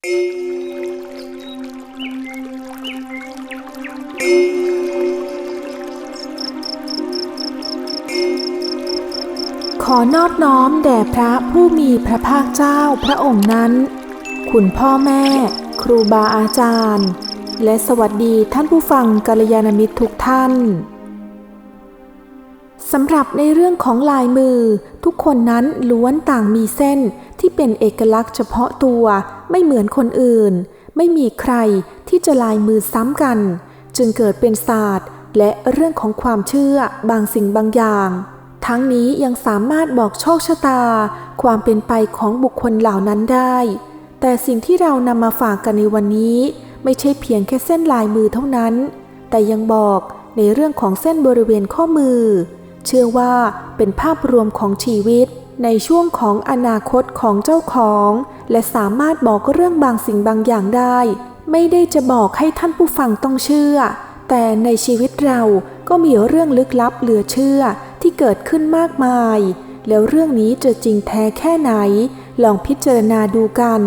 ขอนอบน้อมแด่พระผู้มีพระภาคเจ้าพระองค์นั้น คุณพ่อแม่ ครูบาอาจารย์ และสวัสดีท่านผู้ฟังกัลยาณมิตรทุกท่าน สำหรับในเรื่องของลายมือ ทุกคนนั้นล้วนต่างมีเส้นที่เป็นเอกลักษณ์เฉพาะตัวไม่เหมือนคนอื่น ไม่มีใครที่จะลายมือซ้ำกัน จึงเกิดเป็นศาสตร์ และเรื่องของความเชื่อบางสิ่งบางอย่าง ทั้งนี้ยังสามารถบอกโชคชะตา ความเป็นไปของบุคคลเหล่านั้นได้ แต่สิ่งที่เรานำมาฝากกันในวันนี้ ไม่ใช่เพียงแค่เส้นลายมือเท่านั้น แต่ยังบอกในเรื่องของเส้นบริเวณข้อมือ เชื่อว่าเป็นภาพรวมของชีวิตในช่วงของอนาคตของเจ้าของ และสามารถบอกเรื่องบางสิ่งบางอย่างได้ ไม่ได้จะบอกให้ท่านผู้ฟังต้องเชื่อ แต่ในชีวิตเราก็มีเรื่องลึกลับเหลือเชื่อที่เกิดขึ้นมากมาย แล้วเรื่องนี้จะจริงแท้แค่ไหน ลองพิจารณาดูกัน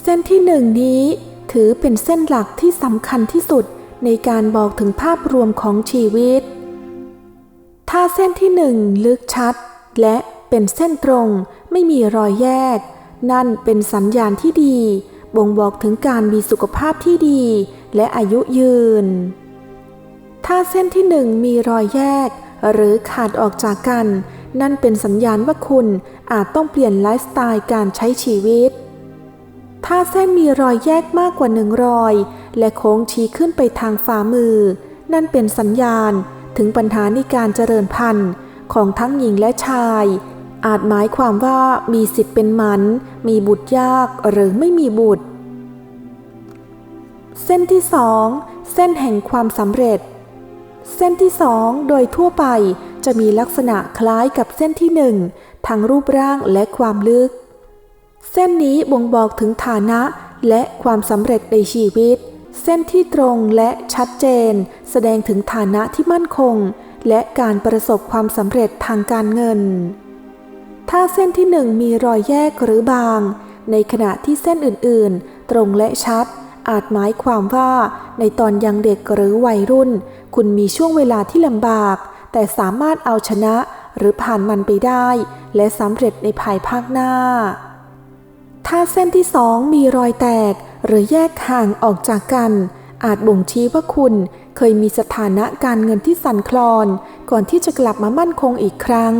เส้นที่หนึ่งนี้ถือเป็นเส้นหลักที่สำคัญที่สุด ในการบอกถึงภาพรวมของชีวิต ถ้าเส้นที่หนึ่งลึกชัด และเป็นเส้นตรงไม่มีรอยแยก นั่นเป็นสัญญาณที่ดี บ่งบอกถึงการมีสุขภาพที่ดี และอายุยืน ถ้าเส้นที่หนึ่งมีรอยแยก หรือขาดออกจากกัน นั่นเป็นสัญญาณว่าคุณอาจต้องเปลี่ยนไลฟ์สไตล์การใช้ชีวิต ถ้าเส้นมีรอยแยกมากกว่าหนึ่งรอย และโค้งชี้ขึ้นไปทางฝ่ามือ นั่นเป็นสัญญาณ ถึงปัญหาในการเจริญพันธุ์ของทั้งหญิงและชาย อาจหมายความว่ามีสิทธิ์เป็นหมัน มีบุตรยากหรือไม่มีบุตร เส้นที่สองเส้นแห่งความสำเร็จ เส้นที่สองโดยทั่วไปจะมีลักษณะคล้ายกับเส้นที่หนึ่งทั้งรูปร่างและความลึก เส้นนี้บ่งบอกถึงฐานะและความสำเร็จในชีวิต เส้นที่ตรงและชัดเจน แสดงถึงฐานะที่มั่นคง และการประสบความสำเร็จทางการเงิน ถ้าเส้นที่หนึ่งมีรอยแยกหรือบาง ในขณะที่เส้นอื่นๆ ตรงและชัด อาจหมายความว่าในตอนยังเด็กหรือวัยรุ่น คุณมีช่วงเวลาที่ลำบาก แต่สามารถเอาชนะหรือผ่านมันไปได้ และสำเร็จในภายภาคหน้า ถ้าเส้นที่สองมีรอยแตกหรือแยกห่างออกจากกัน อาจบ่งชี้ว่าคุณเคยมีสถานะการเงินที่สั่นคลอน ก่อนที่จะกลับมามั่นคงอีกครั้ง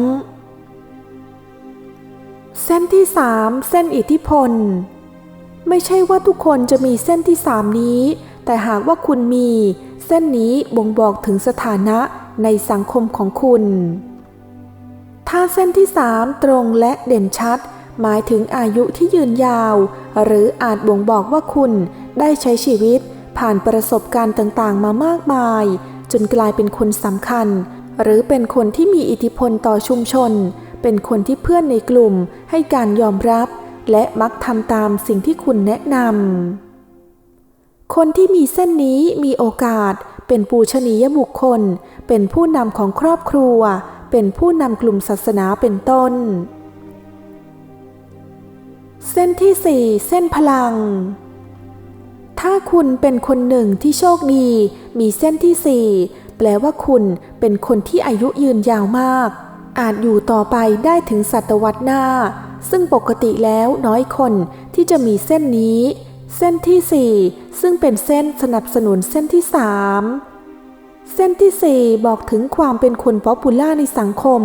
เส้นที่สามเส้นอิทธิพล ไม่ใช่ว่าทุกคนจะมีเส้นที่สามนี้ แต่หากว่าคุณมี เส้นนี้บ่งบอกถึงสถานะในสังคมของคุณ ถ้าเส้นที่สามตรงและเด่นชัด หมายถึงอายุที่ยืนยาว หรืออาจบ่งบอกว่าคุณได้ใช้ชีวิตผ่านประสบการณ์ต่างๆ มามากมาย จนกลายเป็นคนสำคัญ หรือเป็นคนที่มีอิทธิพลต่อชุมชน เป็นคนที่เพื่อนในกลุ่มให้การยอมรับ และมักทำตามสิ่งที่คุณแนะนำคนที่มีเส้นนี้มีโอกาส เป็นปูชนียบุคคล เป็นผู้นำของครอบครัว เป็นผู้นำกลุ่มศาสนาเป็นต้น เส้นที่สี่เส้นพลัง ถ้าคุณเป็นคนหนึ่งที่โชคดี มีเส้นที่สี่แปลว่าคุณเป็นคนที่อายุยืนยาวมาก อาจอยู่ต่อไปได้ถึงศตวรรษหน้า ซึ่งปกติแล้วน้อยคนที่จะมีเส้นนี้ เส้นที่สี่ซึ่งเป็นเส้นสนับสนุนเส้นที่สามเส้นที่สี่บอกถึงความเป็นคนป๊อปปูล่าในสังคม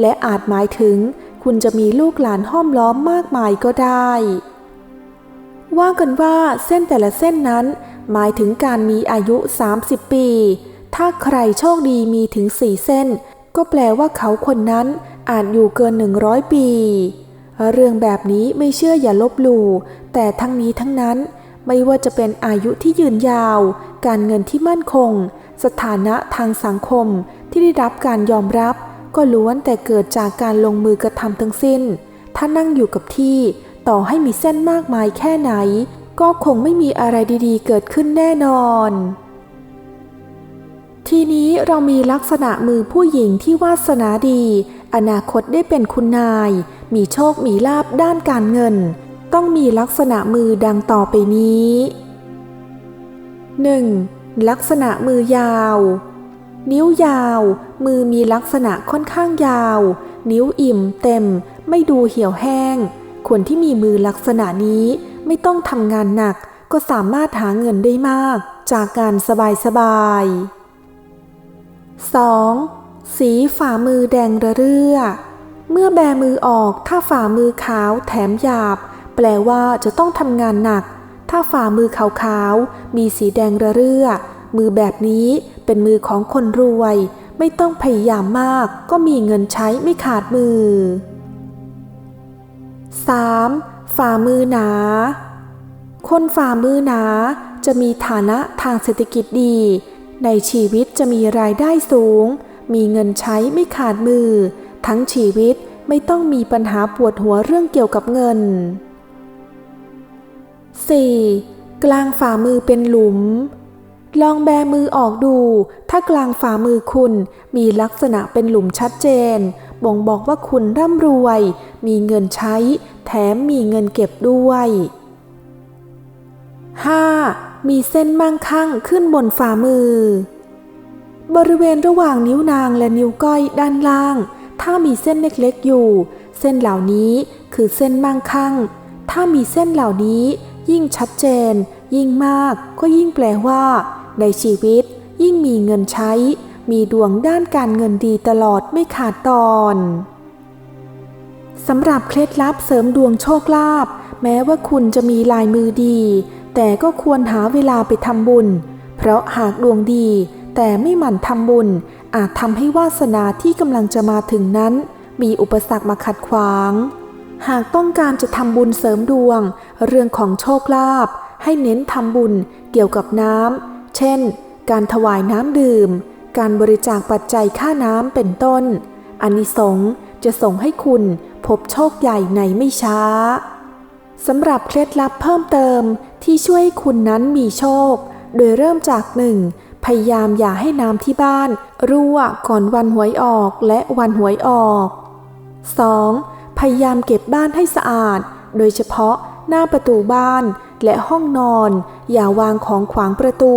และอาจหมายถึง คุณจะมีลูกหลานห้อมล้อมมากมายก็ได้ ว่ากันว่าเส้นแต่ละเส้นนั้น หมายถึงการมีอายุ 30 ปี ถ้าใครโชคดีมีถึง4เส้น ก็แปลว่าเขาคนนั้นอาจอยู่เกิน 100 ปี เรื่องแบบนี้ไม่เชื่ออย่าลบหลู่แต่ทั้งนี้ทั้งนั้นไม่ว่าจะเป็นอายุที่ยืนยาว การเงินที่มั่นคง สถานะทางสังคมที่ได้รับการยอมรับ ก็ล้วนแต่เกิดจากการลงมือกระทำทั้งสิ้น ถ้านั่งอยู่กับที่ ต่อให้มีเส้นมากมายแค่ไหน ก็คงไม่มีอะไรดีๆ เกิดขึ้นแน่นอน ทีนี้เรามีลักษณะมือผู้หญิงที่วาสนาดี อนาคตได้เป็นคุณนาย มีโชคมีลาบด้านการเงิน ต้องมีลักษณะมือดังต่อไปนี้ 1. ลักษณะมือยาว นิ้วยาว มือมีลักษณะค่อนข้างยาว นิ้วอิ่มเต็ม ไม่ดูเหี่ยวแห้ง คนที่มีมือลักษณะนี้ไม่ต้องทำงานหนัก ก็สามารถหาเงินได้มาก จากการสบายๆ 2. สีฝ่ามือแดงระเรื่อ เมื่อแบมือออกถ้าฝ่ามือขาวแถมหยาบ แปลว่าจะต้องทำงานหนัก ถ้าฝ่ามือขาวๆมีสีแดงระเรื่อ มือแบบนี้เป็นมือของคนรวย ไม่ต้องพยายามมากก็มีเงินใช้ไม่ขาดมือ 3. ฝ่ามือหนา คนฝ่ามือหนา จะมีฐานะทางเศรษฐกิจดี ในชีวิตจะมีรายได้สูง มีเงินใช้ไม่ขาดมือ ทั้งชีวิตไม่ต้องมีปัญหาปวดหัวเรื่องเกี่ยวกับเงิน 4. กลางฝ่ามือเป็นหลุม ลองแบมือออกดู ถ้ากลางฝ่ามือคุณมีลักษณะเป็นหลุมชัดเจน บ่งบอกว่าคุณร่ำรวย มีเงินใช้ แถมมีเงินเก็บด้วย 5. มีเส้นมั่งคั่งขึ้นบนฝ่ามือ บริเวณระหว่างนิ้วนางและนิ้วก้อยด้านล่าง ถ้ามีเส้นเล็กๆอยู่ เส้นเหล่านี้คือเส้นมั่งคั่ง ถ้ามีเส้นเหล่านี้ยิ่งชัดเจน ยิ่งมากก็ยิ่งแปลว่า ในชีวิต ยิ่งมีเงินใช้ มีดวงด้านการเงินดีตลอดไม่ขาดตอนสำหรับเคล็ดลับเสริมดวงโชคลาภแม้ว่าคุณจะมีลายมือดี แต่ก็ควรหาเวลาไปทำบุญ เพราะหากดวงดี แต่ไม่หมั่นทำบุญ อาจทำให้วาสนาที่กำลังจะมาถึงนั้น มีอุปสรรคมาขัดขวาง หากต้องการจะทำบุญเสริมดวง เรื่องของโชคลาภให้เน้นทำบุญเกี่ยวกับน้ำ เช่น การถวายน้ำดื่ม การบริจาคปัจจัยค่าน้ำเป็นต้นอานิสงส์จะส่งให้คุณพบโชคใหญ่ในไม่ช้าสำหรับเคล็ดลับเพิ่มเติมที่ช่วยให้คุณนั้นมีโชค โดยเริ่มจากหนึ่งพยายามอย่าให้น้ำที่บ้าน รั่วก่อนวันหวยออกและวันหวยออก 2. พยายามเก็บบ้านให้สะอาด โดยเฉพาะหน้าประตูบ้าน และห้องนอนอย่าวางของขวางประตู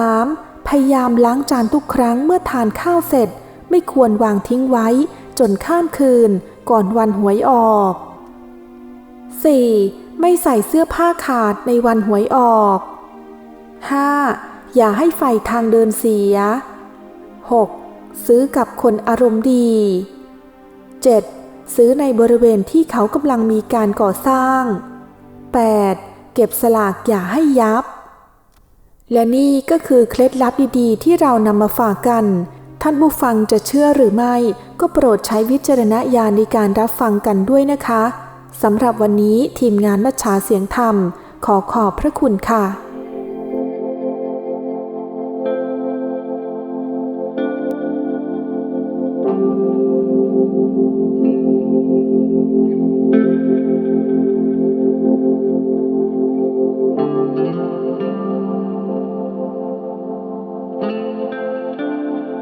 3. พยายามล้างจานทุกครั้งเมื่อทานข้าวเสร็จ ไม่ควรวางทิ้งไว้ จนข้ามคืน ก่อนวันหวยออก 4. ไม่ใส่เสื้อผ้าขาดในวันหวยออก 5. อย่าให้ไฟทางเดินเสีย 6. ซื้อกับคนอารมณ์ดี 7. ซื้อในบริเวณที่เขากำลังมีการก่อสร้าง 8. เก็บสลากอย่าให้ยับ และนี่ก็คือเคล็ดลับดีๆ ที่เรานำมาฝากกัน ท่านผู้ฟังจะเชื่อหรือไม่ ก็โปรดใช้วิจารณญาณในการรับฟังกันด้วยนะคะสำหรับวันนี้ทีมงานมัชชาเสียงธรรม ขอขอบพระคุณค่ะ